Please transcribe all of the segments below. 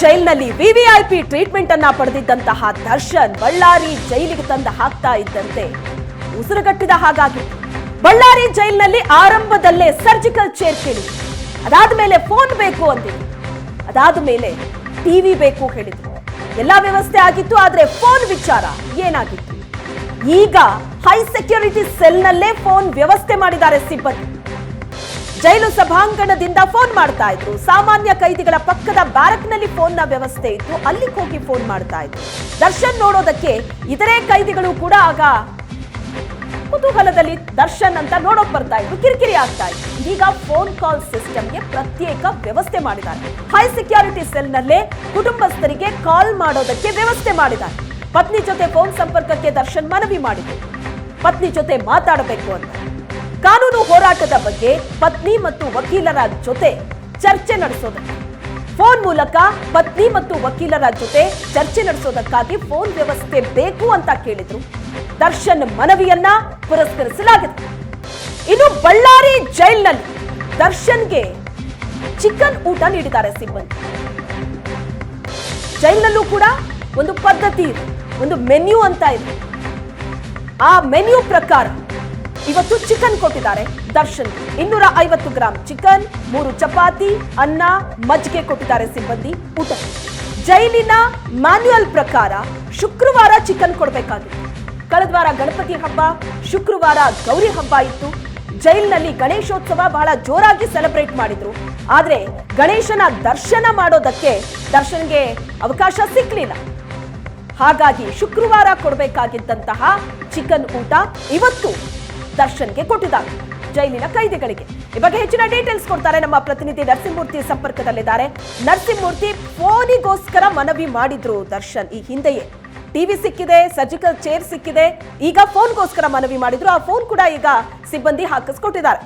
ಜೈಲಿನಲ್ಲಿ VVIP treatment ಅನ್ನ ಪಡೆದಿದ್ದಂತಹ ದರ್ಶನ್ ಬಳ್ಳಾರಿ ಜೈಲಿಗೆ ತಂದು ಹಾಕ್ತಾ ಇದ್ದಂತೆ. ಉಸಿರುಗಟ್ಟಿದ ಹಾಗಾಗಿತ್ತು ಬಳ್ಳಾರಿ ಜೈಲಿನಲ್ಲಿ ಆರಂಭದಲ್ಲೇ ಸರ್ಜಿಕಲ್ ಚೇರ್ ಕೇಳಿ. ಅದಾದ ಮೇಲೆ ಫೋನ್ ಬೇಕು ಅಂದಿದ್ರು ಅದಾದ ಮೇಲೆ ಟಿವಿ ಬೇಕು ಹೇಳಿದ್ರು ಎಲ್ಲ ವ್ಯವಸ್ಥೆ ಆಗಿತ್ತು, ಆದ್ರೆ ಫೋನ್ ವಿಚಾರ ಏನಾಗಿತ್ತು? ಈಗ ಹೈ ಸೆಕ್ಯೂರಿಟಿ ಸೆಲ್ನಲ್ಲೇ ಫೋನ್ ವ್ಯವಸ್ಥೆ ಮಾಡಿದ್ದಾರೆ ಸಿಬ್ಬಂದಿ. ಜೈಲು ಸಭಾಂಗಣದಿಂದ ಫೋನ್ ಮಾಡ್ತಾ ಇದ್ರು. ಸಾಮಾನ್ಯ ಕೈದಿಗಳ ಪಕ್ಕದ ಬ್ಯಾರಕ್ನಲ್ಲಿ ಫೋನ್ನ ವ್ಯವಸ್ಥೆ ಇತ್ತು. ಅಲ್ಲಿಗೆ ಹೋಗಿ ಫೋನ್ ಮಾಡ್ತಾ ಇದ್ರು. ದರ್ಶನ್ ನೋಡೋದಕ್ಕೆ ಇತರೆ ಕೈದಿಗಳು ಕೂಡ ಆಗ ಕುತೂಹಲದಲ್ಲಿ ದರ್ಶನ್ ಅಂತ ನೋಡೋಕ್ ಬರ್ತಾ ಇದ್ರು. ಕಿರಿಕಿರಿ ಆಗ್ತಾ ಇತ್ತು ಈಗ ಫೋನ್ ಕಾಲ್ ಸಿಸ್ಟಮ್ಗೆ ಪ್ರತ್ಯೇಕ ವ್ಯವಸ್ಥೆ ಮಾಡಿದ್ದಾರೆ. ಹೈ ಸೆಕ್ಯೂರಿಟಿ ಸೆಲ್ನಲ್ಲೇ ಕುಟುಂಬಸ್ಥರಿಗೆ ಕಾಲ್ ಮಾಡೋದಕ್ಕೆ ವ್ಯವಸ್ಥೆ ಮಾಡಿದ್ದಾರೆ. ಪತ್ನಿ ಜೊತೆ ಫೋನ್ ಸಂಪರ್ಕಕ್ಕೆ ದರ್ಶನ್ ಮನವಿ ಮಾಡಿದ್ರು. ಪತ್ನಿ ಜೊತೆ ಮಾತಾಡಬೇಕು ಅಂತ. ಕಾನೂನು ಹೋರಾಟದ ಬಗ್ಗೆ ಪತ್ನಿ ಮತ್ತು ವಕೀಲರ ಜೊತೆ ಚರ್ಚೆ ನಡೆಸೋದಕ್ಕೆ. ಫೋನ್ ಮೂಲಕ ಪತ್ನಿ ಮತ್ತು ವಕೀಲರ ಜೊತೆ ಚರ್ಚೆ ನಡೆಸೋದಕ್ಕಾಗಿ ಫೋನ್ ವ್ಯವಸ್ಥೆ ಬೇಕು ಅಂತ ಕೇಳಿದ್ರು. ದರ್ಶನ್ ಮನವಿಯನ್ನ ಪುರಸ್ಕರಿಸಲಾಗಿದೆ. ಇನ್ನು ಬಳ್ಳಾರಿ ಜೈಲಿನಲ್ಲಿ ದರ್ಶನ್ಗೆ ಚಿಕನ್ ಊಟ ನೀಡಿದ್ದಾರೆ ಸಿಬ್ಬಂದಿ. ಜೈಲ್ನಲ್ಲೂ ಕೂಡ ಒಂದು ಪದ್ಧತಿ ಇದೆ, ಒಂದು ಮೆನ್ಯೂ ಅಂತ ಇದೆ. ಆ ಮೆನ್ಯೂ ಪ್ರಕಾರ ಇವತ್ತು ಚಿಕನ್ ಕೊಟ್ಟಿದ್ದಾರೆ. ದರ್ಶನ್ ಇನ್ನೂರ ಐವತ್ತು ಗ್ರಾಂ ಚಿಕನ್, ಮೂರು ಚಪಾತಿ, ಅನ್ನ, ಮಜ್ಜಿಗೆ ಕೊಟ್ಟಿದ್ದಾರೆ ಸಿಬ್ಬಂದಿ. ಊಟ. ಜೈಲಿನ ಮ್ಯಾನ್ಯುಯಲ್ ಪ್ರಕಾರ ಶುಕ್ರವಾರ ಚಿಕನ್ ಕೊಡಬೇಕಾಗಿತ್ತು. ಕಳೆದ ವಾರ ಗಣಪತಿ ಹಬ್ಬ, ಶುಕ್ರವಾರ ಗೌರಿ ಹಬ್ಬ ಇತ್ತು. ಜೈಲಿನಲ್ಲಿ ಗಣೇಶೋತ್ಸವ ಬಹಳ ಜೋರಾಗಿ ಸೆಲೆಬ್ರೇಟ್ ಮಾಡಿದ್ರು. ಆದ್ರೆ ಗಣೇಶನ ದರ್ಶನ ಮಾಡೋದಕ್ಕೆ ದರ್ಶನ್ಗೆ ಅವಕಾಶ ಸಿಕ್ಕಲಿಲ್ಲ ಹಾಗಾಗಿ ಶುಕ್ರವಾರ ಕೊಡಬೇಕಾಗಿದ್ದಂತಹ ಚಿಕನ್ ಊಟ ಇವತ್ತು ದರ್ಶನ್ಗೆ ಕೊಟ್ಟಿದ್ದಾರೆ. ಜೈಲಿನ ಕೈದಿಗಳಿಗೆ. ಈ ಬಗ್ಗೆ ಹೆಚ್ಚಿನ ಡೀಟೇಲ್ಸ್ ಕೊಡ್ತಾರೆ ನಮ್ಮ ಪ್ರತಿನಿಧಿ ನರಸಿಂಹಮೂರ್ತಿ ಸಂಪರ್ಕದಲ್ಲಿದ್ದಾರೆ. ನರಸಿಂಹಮೂರ್ತಿ, ಫೋನಿಗೋಸ್ಕರ ಮನವಿ ಮಾಡಿದ್ರು ದರ್ಶನ್ ಈ ಹಿಂದೆಯೇ. ಟಿವಿ ಸಿಕ್ಕಿದೆ ಸರ್ಜಿಕಲ್ ಚೇರ್ ಸಿಕ್ಕಿದೆ, ಈಗ ಫೋನ್ಗೋಸ್ಕರ ಮನವಿ ಮಾಡಿದ್ರು. ಆ ಫೋನ್ ಕೂಡ ಈಗ ಸಿಬ್ಬಂದಿ ಹಾಕಿಸ್ಕೊಟ್ಟಿದ್ದಾರೆ.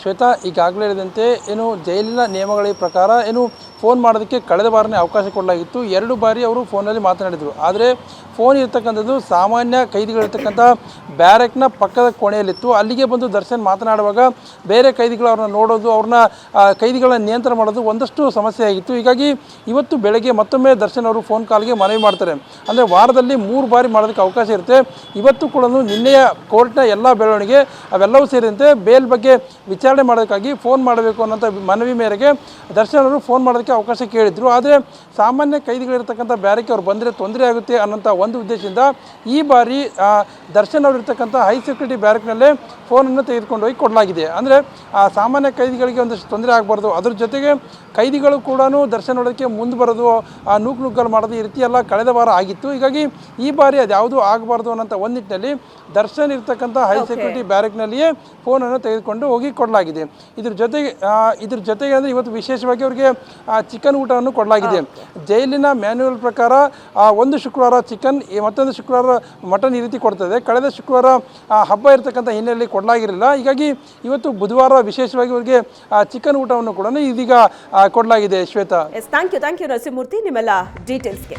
ಶ್ವೇತಾ, ಈಗಾಗಲೇ ಹೇಳಿದಂತೆ ಏನು ಜೈಲಿನ ನಿಯಮಗಳ ಪ್ರಕಾರ ಏನು ಫೋನ್ ಮಾಡೋದಕ್ಕೆ ಕಳೆದ ಬಾರನೇ ಅವಕಾಶ ಕೊಡಲಾಗಿತ್ತು. ಎರಡು ಬಾರಿ ಅವರು ಫೋನಲ್ಲಿ ಮಾತನಾಡಿದರು. ಆದರೆ ಫೋನ್ ಇರ್ತಕ್ಕಂಥದ್ದು ಸಾಮಾನ್ಯ ಕೈದಿಗಳಿರ್ತಕ್ಕಂಥ ಬ್ಯಾರೆಕ್ನ ಪಕ್ಕದ ಕೋಣೆಯಲ್ಲಿತ್ತು. ಅಲ್ಲಿಗೆ ಬಂದು ದರ್ಶನ್ ಮಾತನಾಡುವಾಗ ಬೇರೆ ಕೈದಿಗಳು ಅವ್ರನ್ನ ನೋಡೋದು, ಅವ್ರನ್ನ ಕೈದಿಗಳನ್ನ ನಿಯಂತ್ರಣ ಮಾಡೋದು ಒಂದಷ್ಟು ಸಮಸ್ಯೆ ಆಗಿತ್ತು ಹೀಗಾಗಿ ಇವತ್ತು ಬೆಳಗ್ಗೆ ಮತ್ತೊಮ್ಮೆ ದರ್ಶನ್ ಅವರು ಫೋನ್ ಕಾಲ್ಗೆ ಮನವಿ ಮಾಡ್ತಾರೆ. ಅಂದರೆ ವಾರದಲ್ಲಿ ಮೂರು ಬಾರಿ ಮಾಡೋದಕ್ಕೆ ಅವಕಾಶ ಇರುತ್ತೆ. ಇವತ್ತು ಕೂಡ ನಿನ್ನೆಯ ಕೋರ್ಟ್ನ ಎಲ್ಲ ಬೆಳವಣಿಗೆ ಅವೆಲ್ಲವೂ ಸೇರಿದಂತೆ ಬೇಲ್ ಬಗ್ಗೆ ವಿಚಾರಣೆ ಮಾಡೋದಕ್ಕಾಗಿ ಫೋನ್ ಮಾಡಬೇಕು ಅನ್ನೋಂಥ ಮನವಿ ಮೇರೆಗೆ ದರ್ಶನ್ ಅವರು ಫೋನ್ ಮಾಡೋದಕ್ಕೆ ಅವಕಾಶ ಕೇಳಿದ್ರು. ಆದರೆ ಸಾಮಾನ್ಯ ಕೈದಿಗಳಿರ್ತಕ್ಕಂಥ ಬ್ಯಾರಕ್ಕೆ ಅವ್ರು ಬಂದರೆ ತೊಂದರೆ ಆಗುತ್ತೆ ಅನ್ನೋಂಥ ಒಂದು ಉದ್ದೇಶದಿಂದ ಈ ಬಾರಿ ದರ್ಶನ್ ಅವರಿರ್ತಕ್ಕಂಥ ಹೈ ಸೆಕ್ಯೂರಿಟಿ ಬ್ಯಾರಕ್ನಲ್ಲೇ ಫೋನನ್ನು ತೆಗೆದುಕೊಂಡು ಹೋಗಿ ಕೊಡಲಾಗಿದೆ. ಅಂದರೆ ಆ ಸಾಮಾನ್ಯ ಕೈದಿಗಳಿಗೆ ಒಂದಷ್ಟು ತೊಂದರೆ ಆಗಬಾರ್ದು. ಅದ್ರ ಜೊತೆಗೆ ಕೈದಿಗಳು ಕೂಡ ದರ್ಶನ ನೋಡೋದಕ್ಕೆ ಮುಂದೆ ಬರೋದು ಆ ನೂಕು ನುಗ್ಗಲು ಮಾಡೋದು ಈ ರೀತಿ ಎಲ್ಲ ಕಳೆದ ವಾರ ಆಗಿತ್ತು. ಹೀಗಾಗಿ ಈ ಬಾರಿ ಅದ್ಯಾವುದೂ ಆಗಬಾರ್ದು ಅನ್ನೋಂಥ ಒಂದು ನಿಟ್ಟಿನಲ್ಲಿ ದರ್ಶನ್ ಇರ್ತಕ್ಕಂಥ ಹೈ ಸೆಕ್ಯೂರಿಟಿ ಬ್ಯಾರಕ್ನಲ್ಲಿಯೇ ಫೋನನ್ನು ತೆಗೆದುಕೊಂಡು ಹೋಗಿ ಕೊಡಲಾಗಿದೆ. ಇದ್ರ ಜೊತೆಗೆ ಇದ್ರ ಜೊತೆಗೆ ಅಂದರೆ ಇವತ್ತು ವಿಶೇಷವಾಗಿ ಅವರಿಗೆ ಚಿಕನ್ ಊಟವನ್ನು ಕೊಡಲಾಗಿದೆ. ಜೈಲಿನ ಮ್ಯಾನ್ಯುವಲ್ ಪ್ರಕಾರ ಆ, ಒಂದು ಶುಕ್ರವಾರ ಚಿಕನ್ ಮತ್ತೊಂದು ಶುಕ್ರವಾರ ಮಟನ್ ಈ ರೀತಿ ಕೊಡ್ತದೆ. ಕಳೆದ ಶುಕ್ರವಾರ ಆ, ಹಬ್ಬ ಇರತಕ್ಕಂಥ ಹಿನ್ನೆಲೆಯಲ್ಲಿ ಕೊಡಲಾಗಿರಲಿಲ್ಲ. ಹೀಗಾಗಿ ಇವತ್ತು ಬುಧವಾರ ವಿಶೇಷವಾಗಿ ಅವರಿಗೆ ಚಿಕನ್ ಊಟವನ್ನು ಕೂಡ ಇದೀಗ ಆ, ಕೊಡಲಾಗಿದೆ Shweta. Thank you thank you Narasimhamurthy. ನಿಮ್ಮೆಲ್ಲ ಡೀಟೇಲ್ಸ್ಗೆ